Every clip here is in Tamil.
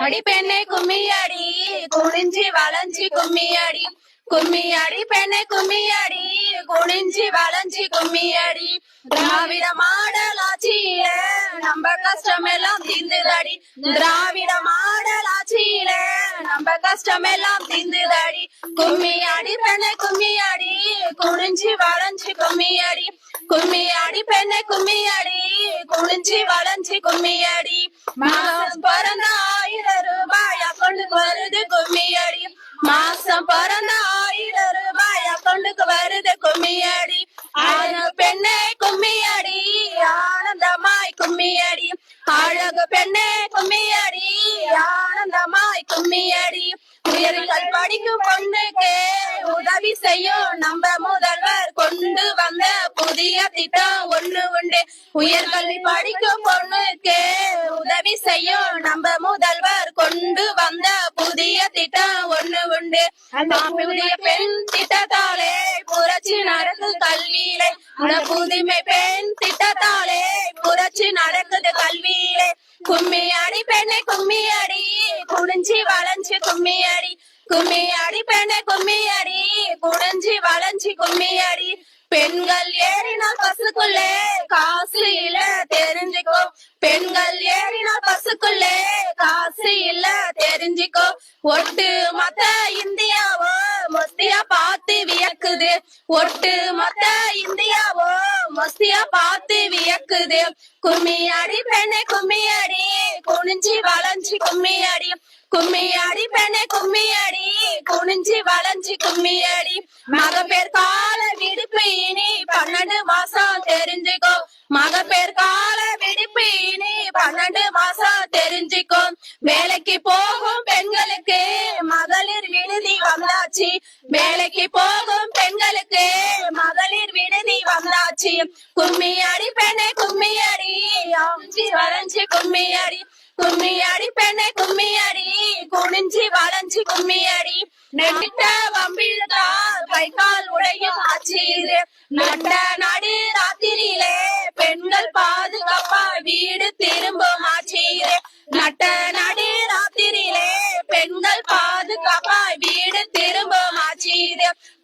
அடி பெண்ணே கும்மி குனிஞ்சி வளைஞ்சி கும்மி அடி பெண்ணே கும்மி குனிஞ்சி வளைஞ்சி கும்மி திராவிட மாடல் ஆட்சியில நம்ம கஷ்டம் எல்லாம் தீர்ந்துதடி திராவிட மாடல் ஆட்சியில நம்ம கஷ்டம் எல்லாம் தீர்ந்துதடி கும்மி பெண்ணே கும்மி குனிஞ்சி வளைஞ்சி கும்மி கும்மியாடி பெண்ணை கும்மியாடி குளிஞ்சி வளைஞ்சி கும்மியாடி. மாசம் பிறந்த ஆயிரம் ரூபாய் அக்கௌண்ட்டுக்கு வருது கும்மியாடி. மாசம் பிறந்த ஆயிரம் ரூபாய் அக்கௌண்ட்டுக்கு வருது கும்மியாடி. உதவி நம்ம முதல்வர் கொண்டு வந்த புதிய திட்டம் ஒண்ணு உண்டு. உயர்கல்வி படிக்கும் பொண்ணுக்கு உதவி செய்யும். நம்ம முதல்வர் கொண்டு வந்த புதிய திட்டம் ஒண்ணு உண்டு. புதிய பெண் திட்டத்தாலே புரட்சி நடந்து கல்வியிலே. புதுமை பெண் திட்டத்தாலே புரட்சி நடக்குது கல்வியிலே. கும்மி அடி பெண்ணை கும்மி அடி. குனிஞ்சி வளைஞ்சு கும்மி அடி. கும்மி அடி பெண்ணை கும்மி அடி. குடஞ்சி வளைஞ்சி கும்மி அடி. பெண்கள் ஏறினால் பசுக்குள்ளே காசு இல்ல தெரிஞ்சுக்கோ. பெண்கள் ஏறினால் பசுக்குள்ளே காசு இல்ல தெரிஞ்சுக்கோ. ஒட்டு மத்த இந்தியாவோ மொஸ்தியா பார்த்து வியக்குது. ஒட்டு மத்த இந்தியாவோ மொஸ்தியா பார்த்து வியக்குது. கும்மி அடி பெண்ணை கும்மி அடி. குனிஞ்சி வளைஞ்சி கும்மி அடி. கும்மி பெண்ணே கும்மியாடி. குனிஞ்சு அடி குனிஞ்சி வளைஞ்சி கும்மி அடி மகப்பேர் கால விடுப்பு இனி பன்னெண்டு மாசம் தெரிஞ்சுக்கோ. மகப்பேர் கால விடுப்பு இனி பன்னெண்டு மாசம் தெரிஞ்சுக்கோ. வேலைக்கு போகும் பெண்களுக்கு மகளிர் விடுதி வந்தாச்சு. வேலைக்கு போகும் பெண்களுக்கு மகளிர் விடுதி வந்தாச்சு. கும்மி பெண்ணே கும்மியாடி. கும்மி அடி வளைஞ்சி கும்மியாடி கும்மி பெண்ணை கும்மியாடி குனிஞ்சி வளைஞ்சி கும்மியாடி. நெட்ட கை கால் உடையும் ஆச்சு நட்ட நடு ராத்திரியிலே பெண்கள் பாதுகாப்பா வீடு திரும்பும் ஆச்சு நட்ட நடு ராத்திரியிலே பெண்கள் பாதுகாப்பா வீடு திரும்பும் ஆச்சு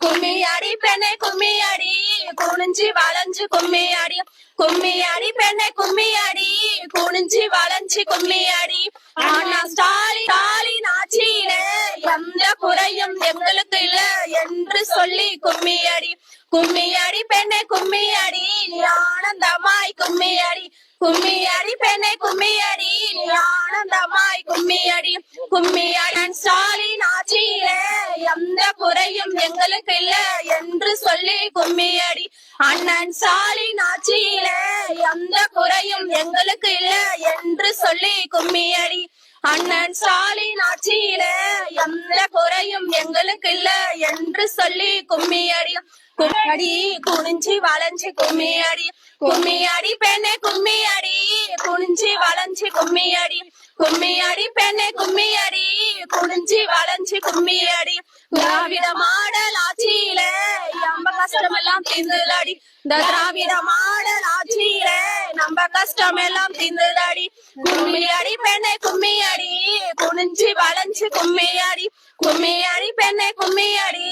கும்மியாடி கும்மி பெண்ணை கும்மியாடி குனிஞ்சி வளைஞ்சு கும்மி கும்மியாடி பெண்ணை கும்மியாடி குனிஞ்சு குனிஞ்சி வளைஞ்சு கும்மியாடி. ஆனா ஸ்டாலின் ஸ்டாலின் ஆட்சியில எந்த குறையும் எங்களுக்கு இல்ல என்று சொல்லி கும்மியாடி. கும்மியாடி பெண்ணை கும்மியாடி ஆனந்தமாய் கும்மியாடி. கும்மியாடி பெண்ணை கும்மியாடி ஆனந்தமாய் கும்மியாடி. கும்மியாடி கும்மி ஸ்டாலின் ஆட்சியில எந்த குறையும் எங்களுக்கு இல்ல என்று சொல்லி கும்மியாடி. அண்ணன் ஸ்டாலின் ஆட்சியில எந்த குறையும் எங்களுக்கு இல்ல என்று சொல்லி கும்மி அடி அண்ணன் ஸ்டாலின் ஆட்சியில எந்த குறையும் எங்களுக்கு இல்ல என்று சொல்லி கும்மி அடி குனிஞ்சி வளைஞ்சு கும்மி அடி கும்மி பெண்ணே கும்மி அடி குனிஞ்சி வளைஞ்சு கும்மி அடி கும்மி பெண்ணே கும்மியடி. குனிஞ்சி வளைஞ்சு கும்மி அடி திராவிட மாடல் ஆட்சியில கஷ்டம் எல்லாம் தீர்ந்துதாடி இந்த திராவிட மாடல் ஆட்சியில நம்ம கஷ்டம் எல்லாம் தீர்ந்துதாடி கும்மி அடி பெண்ணை கும்மி அடி குனிஞ்சி வளைஞ்சு கும்மி அடி கும்மி அடி பெண்ணை கும்மி அடி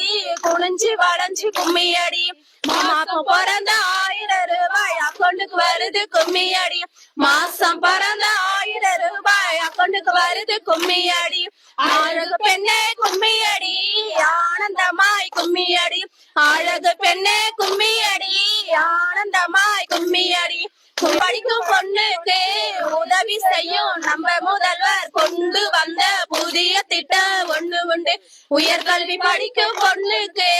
குனிஞ்சி வளைஞ்சு கும்மி அடி மாமாக்கும் பிறந்த ஆயிரம் ரூபாய் அக்கௌண்ட்டுக்கு வருது கும்மி அடி மாசம் பிறந்த ஆயிரம் ரூபாய் அக்கௌண்ட்டுக்கு வருது கும்மி அடி அழகு பெண்ணே கும்மி அடி ஆனந்தமாய் கும்மி அடி அழகு பெண்ணே கும்மி அடி ஆனந்தமாய் கும்மி அடி படிக்கும் பொண்ணுக்கு உதவி செய்யும் நம்ம முதல்வர் கொண்டு வந்த புதிய திட்டம் ஒண்ணு உண்டு. உயர்கல்வி படிக்கும் பொண்ணுக்கு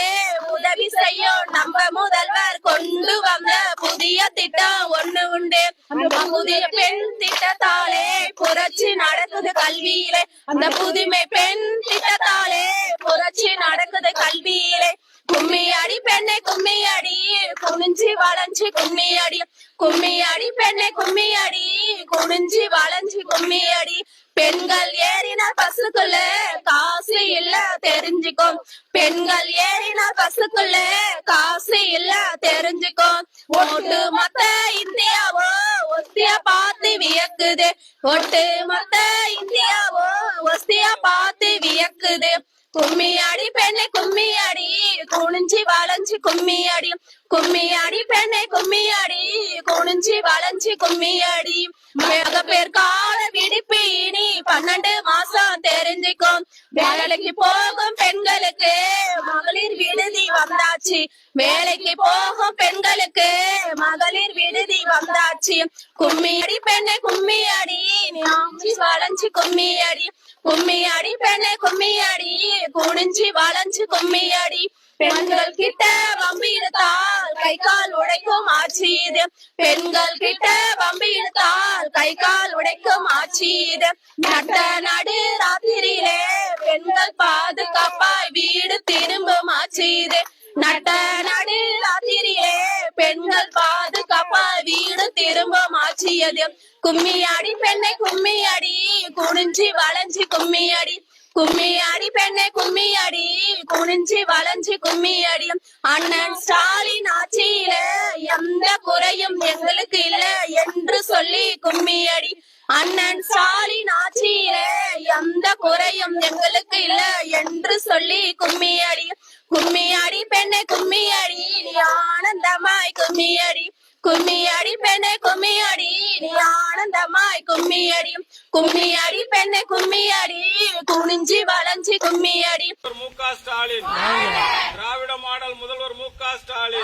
உதவி செய்யும் நம்ம முதல்வர் கொண்டு வந்த புதிய திட்டம் ஒண்ணு உண்டு. அந்த புதிய பெண் திட்டத்தாலே புரட்சி நடக்குது கல்வியிலே. அந்த புதுமை பெண் திட்டத்தாலே புரட்சி நடக்குது கல்வியிலே. கும்மி அடி பெண்ணை கும்மி அடி குனிஞ்சி கும்மியாடி. கும்மி அடி கும்மி அடி பெண்ணை கும்மி அடி குனிஞ்சி வளைஞ்சு கும்மி அடி பெண்கள் ஏறினால் பசுக்குள்ள காசு இல்ல தெரிஞ்சுக்கும் பெண்கள் ஏறினால் பசுக்குள்ள காசு இல்ல தெரிஞ்சுக்கும் ஒட்டு மொத்த இந்தியாவோ ஒஸ்தியா பார்த்து வியக்குது. ஒட்டு மொத்த இந்தியாவோ ஒஸ்தியா பார்த்து வியக்குது. கும்மியாடி பெண்ணை கும்மியாடி. குனிஞ்சி வளைஞ்சி கும்மியாடி. கும்மியாடி பெண்ணை கும்மியாடி. குனிஞ்சி வளைஞ்சி கும்மியாடி. மேக பேர் கால விடுப்பு இனி பன்னெண்டு மாசம் தெரிஞ்சுக்கும். வேலைக்கு போகும் பெண்களுக்கு மகளிர் விடுதி வந்தாச்சு. வேலைக்கு போகும் பெண்களுக்கு மகளிர் விடுதி வந்தாச்சு. கும்மியாடி பெண்ணை கும்மியாடி. நீ வளைஞ்சி கும்மியாடி. கும்மியாடி பெண்ணே கும்மியாடி. பெண்ணை கும்மி அடி வளைஞ்சு கும்மியாடி. பெண்கள் கிட்ட வம்பி இழுத்தால் கை கால் உடைக்கும் ஆட்சி இது. பெண்கள் கிட்ட வம்பி இழுத்தால் கை கால் உடைக்கும் ஆட்சி இது. நட்ட நடு ராத்திரியிலே பெண்கள் பாதுகாப்பாய் வீடு திரும்பும் ஆட்சி இது. நட்ட இரும்போ மாற்றியது. கும்மியாடி பெண்ணை கும்மியாடி அடி குனிஞ்சி வளைஞ்சி கும்மி அடி பெண்ணை கும்மியாடி அடி குனிஞ்சி வளைஞ்சி கும்மியாடி. அண்ணன் ஸ்டாலின் ஆட்சியில எந்த குறையும் எங்களுக்கு இல்ல என்று சொல்லி கும்மியாடி. அண்ணன் ஸ்டாலின் ஆட்சியில எந்த குறையும் எங்களுக்கு இல்ல என்று சொல்லி கும்மியாடி. கும்மியாடி கும்மி அடி பெண்ணை கும்மியாடி நீ ஆனந்தமாய் கும்மியாடி. அடி கும்மி அடி பெண்ணை கும்மி அடி நீ ஆனந்தமாய் கும்மி அடி கும்மி அடி பெண்ணை கும்மி அடி குனிஞ்சி வளைஞ்சி கும்மி அடி முதல்வர் மு க ஸ்டாலின். திராவிட மாடல் முதல்வர் மு க ஸ்டாலின்.